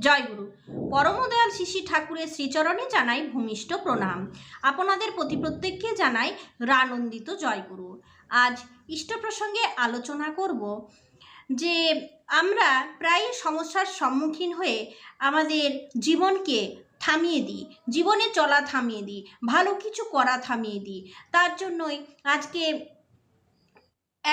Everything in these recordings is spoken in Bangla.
জয়গুরু। পরমদয়াল শিশি ঠাকুরের শ্রীচরণে জানাই ভূমিষ্ঠ প্রণাম। আপনাদের প্রতি প্রত্যেককে জানাই রানন্দিত জয়গুরু। আজ ইষ্ট প্রসঙ্গে আলোচনা করব যে আমরা প্রায় সমস্যার সম্মুখীন হয়ে আমাদের জীবনকে থামিয়ে দিই, জীবনে চলা থামিয়ে দিই, ভালো কিছু করা থামিয়ে দিই। তার জন্যই আজকে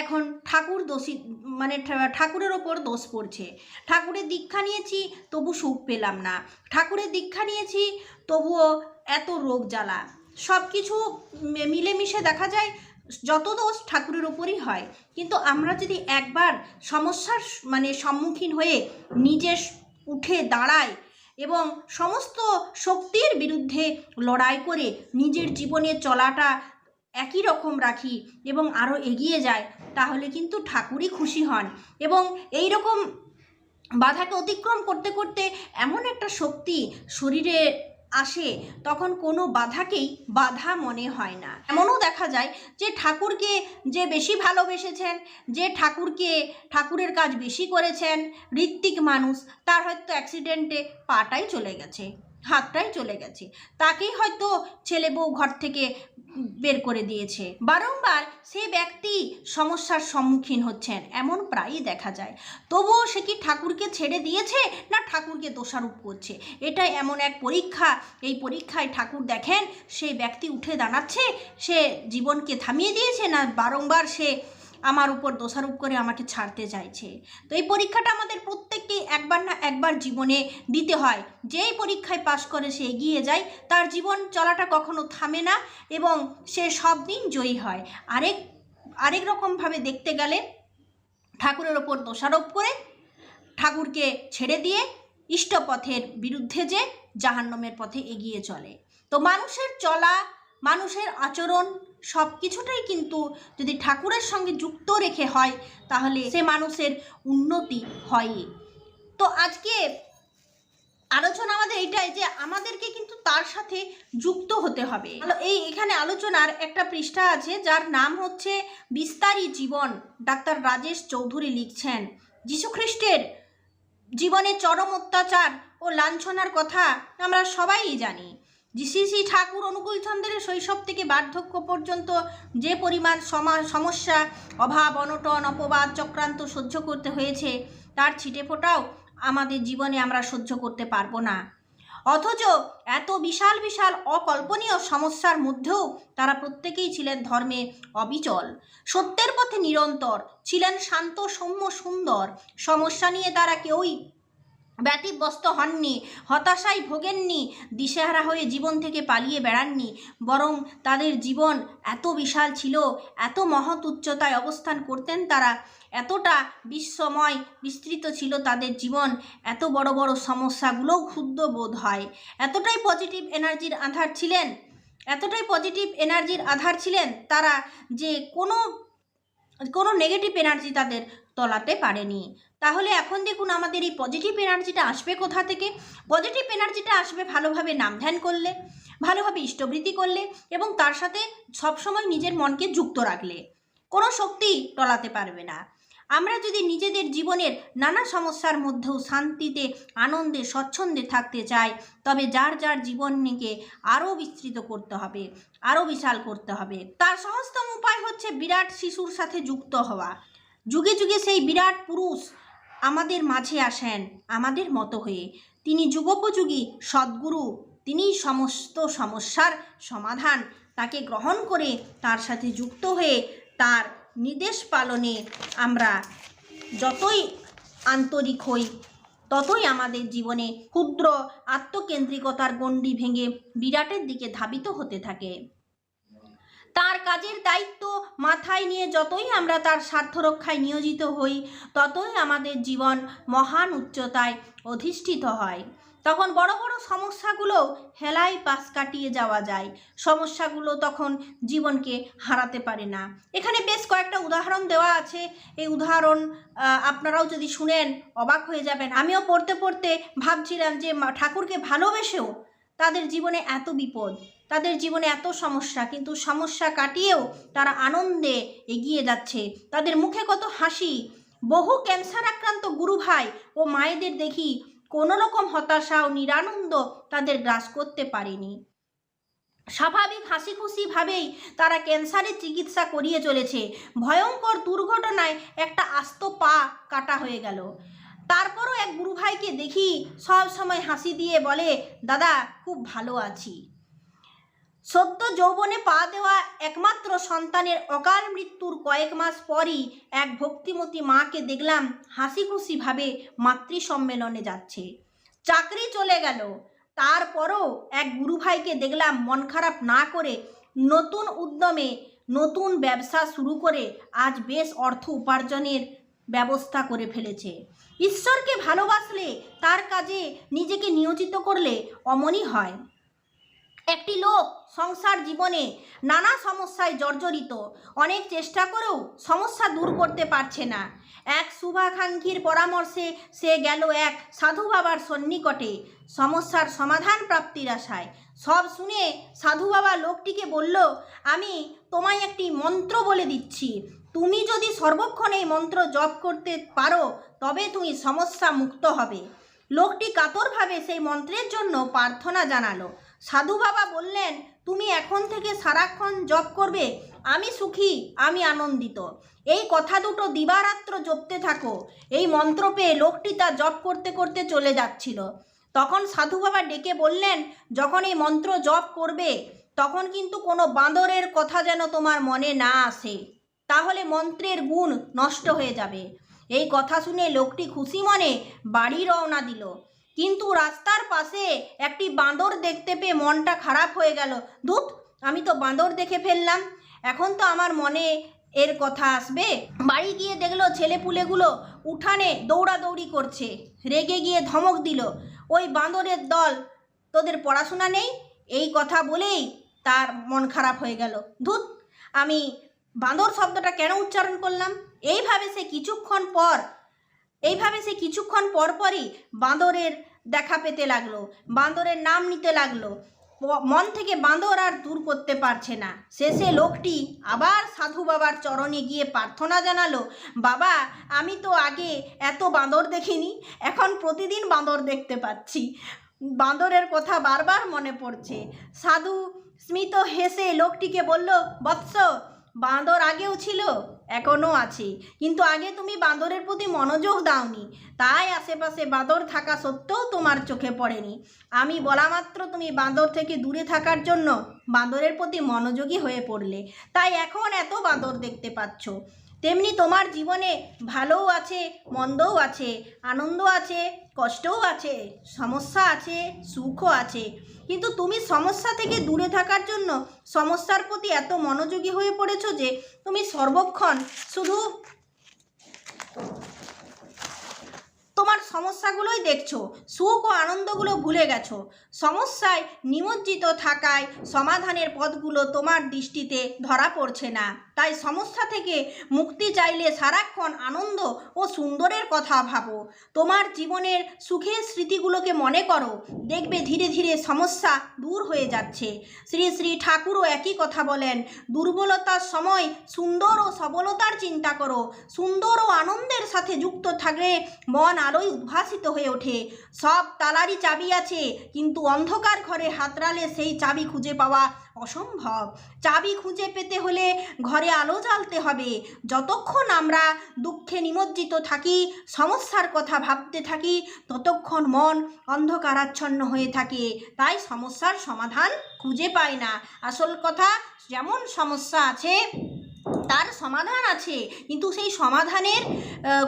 এখন ঠাকুর দোষী মানে ঠাকুরের ওপর দোষ পড়ছে। ঠাকুরের দীক্ষা নিয়েছি, তবু সুখ পেলাম না। ঠাকুরের দীক্ষা নিয়েছি, তবুও এত রোগ জ্বালা। সব কিছু মিলেমিশে দেখা যায়, যত দোষ ঠাকুরের ওপরই হয়। কিন্তু আমরা যদি একবার সমস্যার মানে সম্মুখীন হয়ে নিজে উঠে দাঁড়াই এবং সমস্ত শক্তির বিরুদ্ধে লড়াই করে নিজের জীবনে চলাটা একই রকম রাখি এবং আরও এগিয়ে যায়, তাহলে কিন্তু ঠাকুরই খুশি হন। এবং এই রকম বাধাকে অতিক্রম করতে করতে এমন একটা শক্তি শরীরে আসে, তখন কোনো বাধাকেই বাধা মনে হয় না। এমনও দেখা যায় যে ঠাকুরকে যে বেশি ভালোবেসেছেন, যে ঠাকুরকে ঠাকুরের কাজ বেশি করেছেন, ঋত্বিক মানুষ, তার হয়তো অ্যাক্সিডেন্টে পাটাই চলে গেছে। হাতটাই চলে গেছে। তাকেই হয়তো ছেলে বউ ঘর থেকে বের করে দিয়েছে। বারংবার সে ব্যক্তি সমস্যার সম্মুখীন হচ্ছেন, এমন প্রায়ই দেখা যায়। তবুও সে কি ঠাকুরকে ছেড়ে দিয়েছে না ঠাকুরকে দোষারোপ করছে? এটা এমন এক পরীক্ষা। এই পরীক্ষায় ঠাকুর দেখেন, সেই ব্যক্তি উঠে দাঁড়াচ্ছে, সে জীবনকে থামিয়ে দিয়েছে না বারংবার সে আমার উপর দোষারোপ করে আমাকে ছাড়তে চাইছে। তো এই পরীক্ষাটা আমাদের প্রত্যেককেই একবার না একবার জীবনে দিতে হয়। যেই পরীক্ষায় পাশ করে সে এগিয়ে যায়, তার জীবন চলাটা কখনো থামে না এবং সে সব দিন জয়ী হয়। আরেক আরেক রকমভাবে দেখতে গেলে ঠাকুরের ওপর দোষারোপ করে ঠাকুরকে ছেড়ে দিয়ে ইষ্টপথের বিরুদ্ধে যে জাহান্নমের পথে এগিয়ে চলে। তো মানুষের চলা মানুষের আচরণ সব কিছুটাই কিন্তু যদি ঠাকুরের সঙ্গে যুক্ত রেখে হয়, তাহলে সে মানুষের উন্নতি হয়ই। তো আজকে আলোচনা আমাদের এটাই যে আমাদেরকে কিন্তু তার সাথে যুক্ত হতে হবে। এই এখানে আলোচনার একটা পৃষ্ঠা আছে, যার নাম হচ্ছে বিস্তারী জীবন। ডাক্তার রাজেশ চৌধুরী লিখছেন যীশুখ্রিস্টের জীবনে চরম অত্যাচার ও লাঞ্ছনার কথা আমরা সবাই জানি। শ্রী শ্রী ঠাকুর অনুকূল চন্দ্রের শৈশব থেকে বার্ধক্য পর্যন্ত যে পরিমাণ সমা- সমস্যা, অভাব, অনটন, অপবাদ, চক্রান্ত সহ্য করতে হয়েছে, তার ছিটে ফোটাও আমাদের জীবনে আমরা সহ্য করতে পারব না। অথচ এত বিশাল বিশাল অকল্পনীয় সমস্যার মধ্যেও তারা প্রত্যেকেই ছিলেন ধর্মে অবিচল। সত্যের পথে নিরন্তর, ছিলেন শান্ত, সৌম্য, সুন্দর। সমস্যা নিয়ে তারা কেউই ব্যতিব্যস্ত হননি, হতাশায় ভোগেননি, দিশেহারা হয়ে জীবন থেকে পালিয়ে বেড়াননি, বরং তাদের জীবন এত বিশাল ছিল, এত মহৎ উচ্চতায় অবস্থান করতেন তারা, এতটা বিশ্বময় বিস্তৃত ছিল তাদের জীবন, এত বড় বড় সমস্যাগুলোও ক্ষুদ্র বোধ হয়। এতটাই পজিটিভ এনার্জির আধার ছিলেন, এতটাই পজিটিভ এনার্জির আধার ছিলেন তারা যে কোনো কোনো নেগেটিভ এনার্জি তাদের তলাতে পারেনি। তাহলে এখন দেখুন আমাদের এই পজিটিভ এনার্জিটা আসবে কোথা থেকে? পজিটিভ এনার্জিটা আসবে ভালোভাবে নাম ধ্যান করলে, ভালোভাবে ইষ্টবৃত্তি করলে এবং তার সাথে সবসময় নিজের মনকে যুক্ত রাখলে। কোনো শক্তি টলাতে পারবে না। আমরা যদি নিজেদের জীবনের নানা সমস্যার মধ্যেও শান্তিতে, আনন্দে, স্বচ্ছন্দে থাকতে চাই, তবে যার যার জীবনকে আরও বিস্তৃত করতে হবে, আরও বিশাল করতে হবে। তার সহজতম উপায় হচ্ছে বিরাট শিশুর সাথে যুক্ত হওয়া। যুগে যুগে সেই বিরাট পুরুষ আমাদের মাঝে আসেন, আমাদের মতো হয়ে। তিনি যুগোপযোগী, সদ্গুরু। তিনি সমস্ত সমস্যার সমাধান। তাকে গ্রহণ করে তার সাথে যুক্ত হয়ে তার নির্দেশ পালনে আমরা যতই আন্তরিক হই, ততই আমাদের জীবনে ক্ষুদ্র আত্মকেন্দ্রিকতার গণ্ডি ভেঙে বিরাটের দিকে ধাবিত হতে থাকে। তার কাজের দায়িত্ব মাথায় নিয়ে যতই আমরা তার স্বার্থ রক্ষায় নিয়োজিত হই, ততই আমাদের জীবন মহান উচ্চতায় অধিষ্ঠিত হয়। তখন বড় বড় সমস্যাগুলো হেলাই পাশ কাটিয়ে যাওয়া যায়। সমস্যাগুলো তখন জীবনকে হারাতে পারে না। এখানে বেশ কয়েকটা উদাহরণ দেওয়া আছে। এই উদাহরণ আপনারাও যদি শুনেন অবাক হয়ে যাবেন। আমিও পড়তে পড়তে ভাবছিলাম যে ঠাকুরকে ভালোবেসেও তাদের জীবনে এত বিপদ, তাদের জীবনে এত সমস্যা, কিন্তু সমস্যা কাটিয়েও তারা আনন্দে এগিয়ে যাচ্ছে। তাদের মুখে কত হাসি। বহু ক্যান্সার আক্রান্ত গুরু ভাই ও মায়েদের দেখি কোনো রকম হতাশা ও নিরানন্দ তাদের গ্রাস করতে পারেনি। স্বাভাবিক হাসি খুশি ভাবেই তারা ক্যান্সারের চিকিৎসা করিয়ে চলেছে। ভয়ঙ্কর দুর্ঘটনায় একটা আস্ত পা কাটা হয়ে গেল। তারপরও এক গুরু ভাইকে দেখি সব সময় হাসি দিয়ে বলে, দাদা, খুব ভালো আছি। সদ্য যৌবনে পা দেওয়া একমাত্র সন্তানের অকাল মৃত্যুর কয়েক মাস পরই এক ভক্তিমতী মাকে দেখলাম হাসি খুশিভাবে মাতৃ সম্মেলনে যাচ্ছে। চাকরি চলে গেল। তারপরও এক গুরু ভাইকে দেখলাম মন খারাপ না করে নতুন উদ্যমে নতুন ব্যবসা শুরু করে আজ বেশ অর্থ উপার্জনের ব্যবস্থা করে ফেলেছে। ঈশ্বরকে ভালোবাসলে তার কাজে নিজেকে নিয়োজিত করলে অমনই হয়। একটি লোক সংসার জীবনে নানা সমস্যায় জর্জরিত। অনেক চেষ্টা করেও সমস্যা দূর করতে পারছে না। এক শুভাকাঙ্ক্ষীর পরামর্শে সে গেল এক সাধু বাবার সন্নিকটে। সমস্যার সমাধান প্রাপ্তির আশায়। সব শুনে সাধু বাবা লোকটিকে বলল, আমি তোমায় একটি মন্ত্র বলে দিচ্ছি। তুমি যদি সর্বক্ষণ এই মন্ত্র জপ করতে পারো, তবে তুমি সমস্যা মুক্ত হবে। লোকটি কাতরভাবে সেই মন্ত্রের জন্য প্রার্থনা জানালো। সাধু বাবা বললেন, তুমি এখন থেকে সারাক্ষণ জপ করবে, আমি সুখী, আমি আনন্দিত। এই কথা দুটো দিবারাত্র জপতে থাকো। এই মন্ত্র পেয়ে লোকটি তা জপ করতে করতে চলে যাচ্ছিল। তখন সাধু বাবা ডেকে বললেন, যখন এই মন্ত্র জপ করবে, তখন কিন্তু কোনো বাঁদরের কথা যেন তোমার মনে না আসে। তাহলে মন্ত্রের গুণ নষ্ট হয়ে যাবে। এই কথা শুনে লোকটি খুশি মনে বাড়ি রওনা দিল। কিন্তু রাস্তার পাশে একটি বাঁদর দেখতে পেয়ে মনটা খারাপ হয়ে গেল। ধুত আমি তো বাঁদর দেখে ফেললাম। এখন তো আমার মনে এর কথা আসবে। বাড়ি গিয়ে দেখল ছেলেপুলেগুলো উঠানে দৌড়াদৌড়ি করছে। রেগে গিয়ে ধমক দিল, ওই বাঁদরের দল, তোদের পড়াশোনা নেই? এই কথা বলেই তার মন খারাপ হয়ে গেল। ধুত আমি বাঁদর শব্দটা কেন উচ্চারণ করলাম? এইভাবে সে কিছুক্ষণ পর, এইভাবে সে কিছুক্ষণ পর পরই বাঁদরের দেখা পেতে লাগল, বাঁদরের নাম নিতে লাগল। মন থেকে বাঁদর আর দূর করতে পারছে না। শেষে লোকটি আবার সাধু বাবার চরণে গিয়ে প্রার্থনা জানালো, বাবা, আমি তো আগে এত বাঁদর দেখিনি, এখন প্রতিদিন বাঁদর দেখতে পাচ্ছি। বাঁদরের কথা বারবার মনে পড়ছে। সাধু স্মিত হেসে লোকটিকে বলল, বৎস বাঁদর আগেও ছিল, এখনও আছে। কিন্তু আগে তুমি বাঁদরের প্রতি মনোযোগ দাওনি। তাই আশেপাশে বাঁদর থাকা সত্ত্বেও তোমার চোখে পড়েনি। আমি বলা মাত্র তুমি বাঁদর থেকে দূরে থাকার জন্য বাঁদরের প্রতি মনোযোগী হয়ে পড়লে। তাই এখন এত বাঁদর দেখতে পাচ্ছ। তেমনি তোমার জীবনে ভালোও আছে, মন্দও আছে আনন্দ আছে, কষ্টও আছে, সমস্যা আছে, সুখও আছে। কিন্তু তুমি সমস্যা থেকে দূরে থাকার জন্য সমস্যার প্রতি এত মনোযোগী হয়ে পড়েছো যে তুমি সর্বক্ষণ শুধু তোমার সমস্যাগুলোই দেখছ, সুখ ও আনন্দগুলো ভুলে গেছো। সমস্যায় নিমজ্জিত থাকায় সমাধানের পথগুলো তোমার দৃষ্টিতে ধরা পড়ছে না। তাই সমস্যা থেকে মুক্তি চাইলে সারাক্ষণ আনন্দ ও সুন্দরের কথা ভাবো। তোমার জীবনের সুখের স্মৃতিগুলোকে মনে করো। দেখবে ধীরে ধীরে সমস্যা দূর হয়ে যাচ্ছে। শ্রী শ্রী ঠাকুরও একই কথা বলেন, দুর্বলতার সময় সুন্দর ও সবলতার চিন্তা করো। সুন্দর ও আনন্দের সাথে যুক্ত থাকলে মন আলোয় উদ্ভাসিত হয়ে ওঠে। সব তালারই চাবি আছে, কিন্তু অন্ধকার ঘরে হাতড়ালে সেই চাবি খুঁজে পাওয়া অসম্ভব। চাবি খুঁজে পেতে হলে ঘরে আলো জ্বালতে হবে। যতক্ষণ আমরা দুঃখে নিমজ্জিত থাকি, সমস্যার কথা ভাবতে থাকি, ততক্ষণ মন অন্ধকারাচ্ছন্ন হয়ে থাকে। তাই সমস্যার সমাধান খুঁজে পায় না। আসল কথা, যেমন সমস্যা আছে তার সমাধান আছে কিন্তু সেই সমাধানের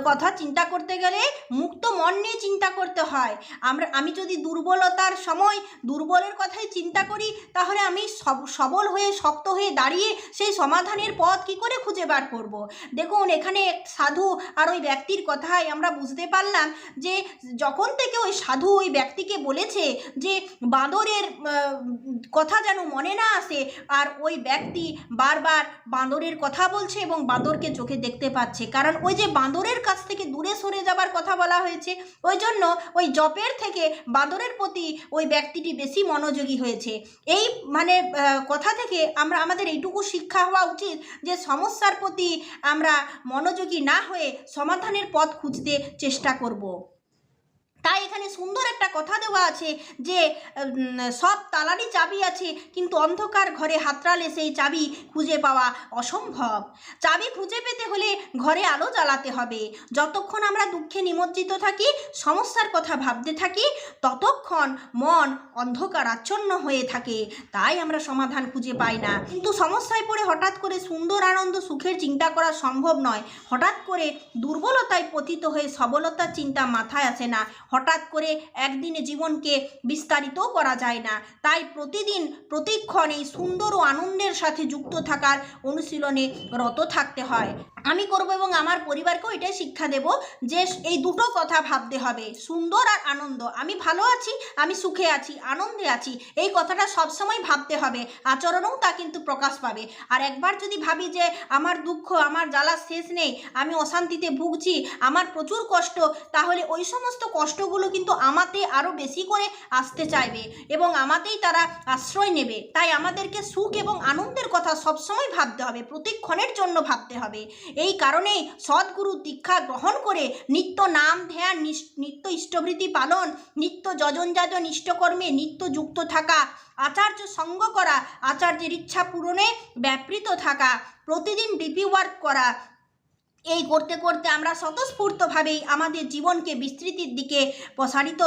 কথা চিন্তা করতে গেলে মুক্ত মন নিয়ে চিন্তা করতে হয় আমরা, আমি যদি দুর্বলতার সময় দুর্বলের কথাই চিন্তা করি, তাহলে আমি সব- সবল হয়ে, শক্ত হয়ে দাঁড়িয়ে সেই সমাধানের পথ কি করে খুঁজে বার করব। দেখুন, এখানে সাধু আর ওই ব্যক্তির কথায় আমরা বুঝতে পারলাম যে, যখন থেকে ওই সাধু ওই ব্যক্তিকে বলেছে যে, বাঁদরের কথা যেন মনে না আসে, আর ওই ব্যক্তি বারবার বাঁদরের কথা বলছে এবং বাঁদরকে চোখে দেখতে পাচ্ছে। কারণ ওই যে বাঁদরের কাছ থেকে দূরে সরে যাবার কথা বলা হয়েছে, ওই জন্য ওই জপের থেকে বাঁদরের প্রতি ওই ব্যক্তিটি বেশি মনোযোগী হয়েছে। এই মানে কথা থেকে আমরা, আমাদের এইটুকু শিক্ষা হওয়া উচিত যে সমস্যার প্রতি আমরা মনোযোগী না হয়ে সমাধানের পথ খুঁজতে চেষ্টা করব। তাই এখানে সুন্দর একটা কথা দেওয়া আছে যে সব তালারই চাবি আছে, কিন্তু অন্ধকার ঘরে হাতড়ালে সেই চাবি খুঁজে পাওয়া অসম্ভব। চাবি খুঁজে পেতে হলে ঘরে আলো জ্বালাতে হবে। যতক্ষণ আমরা দুঃখে নিমজ্জিত থাকি, সমস্যার কথা ভাবতে থাকি, ততক্ষণ মন অন্ধকারাচ্ছন্ন হয়ে থাকে। তাই আমরা সমাধান খুঁজে পাই না। কিন্তু সমস্যায় পড়ে হঠাৎ করে সুন্দর আনন্দ, সুখের চিন্তা করা সম্ভব নয়। হঠাৎ করে দুর্বলতায় পতিত হয়ে সবলতার চিন্তা মাথায় আসে না। হঠাৎ করে একদিনে জীবনকে বিস্তারিতও করা যায় না। তাই প্রতিদিন, প্রতিক্ষণ এই সুন্দর ও আনন্দের সাথে যুক্ত থাকার অনুশীলনে রত থাকতে হয়। আমি করব এবং আমার পরিবারকেও এটাই শিক্ষা দেব যে এই দুটো কথা ভাবতে হবে। সুন্দর আর আনন্দ। আমি ভালো আছি, আমি সুখে আছি, আনন্দে আছি, এই কথাটা সবসময় ভাবতে হবে। আচরণেও তা কিন্তু প্রকাশ পাবে। আর একবার যদি ভাবি যে আমার দুঃখ, আমার জ্বালা শেষ নেই, আমি অশান্তিতে ভুগছি, আমার প্রচুর কষ্ট, তাহলে ওই সমস্ত কষ্টগুলো কিন্তু আমাতে আরও বেশি করে আসতে চাইবে এবং আমাতেই তারা আশ্রয় নেবে। তাই আমাদেরকে সুখ এবং আনন্দের কথা সবসময় ভাবতে হবে, প্রতিক্ষণের জন্য ভাবতে হবে। এই কারণেই সদ্গুরু দীক্ষা গ্রহণ করে নিত্য নাম ধ্যান নিত্য ইষ্টভৃতি পালন, নিত্য যজন যাজন ইষ্টকর্মে নিত্য যুক্ত থাকা, আচার্য সঙ্গ করা, আচার্যের ইচ্ছা পূরণে ব্যাপৃত থাকা, প্রতিদিন ডিপি ওয়ার্ক করা এই করতে করতে আমরা স্বতঃস্ফূর্তভাবেই আমাদের জীবনকে বিস্তৃতির দিকে প্রসারিত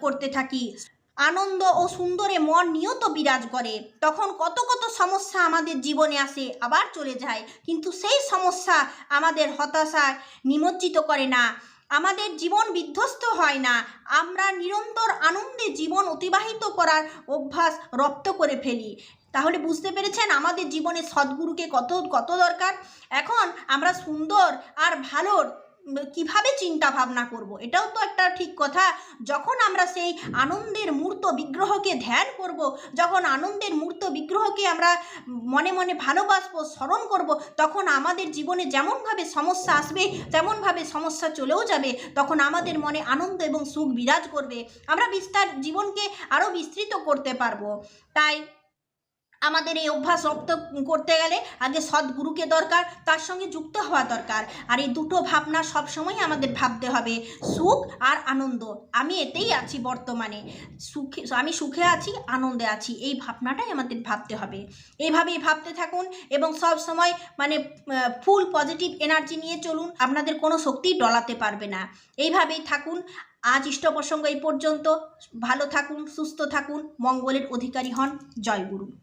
করতে থাকি। আনন্দ ও সুন্দরে মন নিয়ত বিরাজ করে। তখন কত কত সমস্যা আমাদের জীবনে আসে, আবার চলে যায়। কিন্তু সেই সমস্যা আমাদের হতাশায় নিমজ্জিত করে না। আমাদের জীবন বিধ্বস্ত হয় না। আমরা নিরন্তর আনন্দে জীবন অতিবাহিত করার অভ্যাস রপ্ত করে ফেলি। তাহলে বুঝতে পেরেছেন আমাদের জীবনে সদ্গুরুকে কত কত দরকার? এখন আমরা সুন্দর আর ভালোর কীভাবে চিন্তা ভাবনা করব? এটাও তো একটা ঠিক কথা। যখন আমরা সেই আনন্দের মূর্ত বিগ্রহকে ধ্যান করব, যখন আনন্দের মূর্ত বিগ্রহকে আমরা মনে মনে ভালোবাসবো, স্মরণ করব, তখন আমাদের জীবনে যেমনভাবে সমস্যা আসবে, তেমনভাবে সমস্যা চলেও যাবে, তখন আমাদের মনে আনন্দ এবং সুখ বিরাজ করবে। আমরা বিস্তার, জীবনকে আরও বিস্তৃত করতে পারব। তাই আমাদের এই অভ্যাস রপ্ত করতে গেলে আগে সদ্গুরুকে দরকার, তার সঙ্গে যুক্ত হওয়া দরকার। আর এই দুটো ভাবনা সবসময় আমাদের ভাবতে হবে, সুখ আর আনন্দ। আমি এতেই আছি বর্তমানে। সুখে, আমি সুখে আছি, আনন্দে আছি, এই ভাবনাটাই আমাদের ভাবতে হবে। এইভাবেই ভাবতে থাকুন এবং সব সময় মানে ফুল পজিটিভ এনার্জি নিয়ে চলুন, আপনাদের কোনো শক্তি ডলাতে পারবে না। এইভাবেই থাকুন। আজ ইষ্ট প্রসঙ্গ এই পর্যন্ত। ভালো থাকুন, সুস্থ থাকুন। মঙ্গলের অধিকারী হন। জয় গুরু।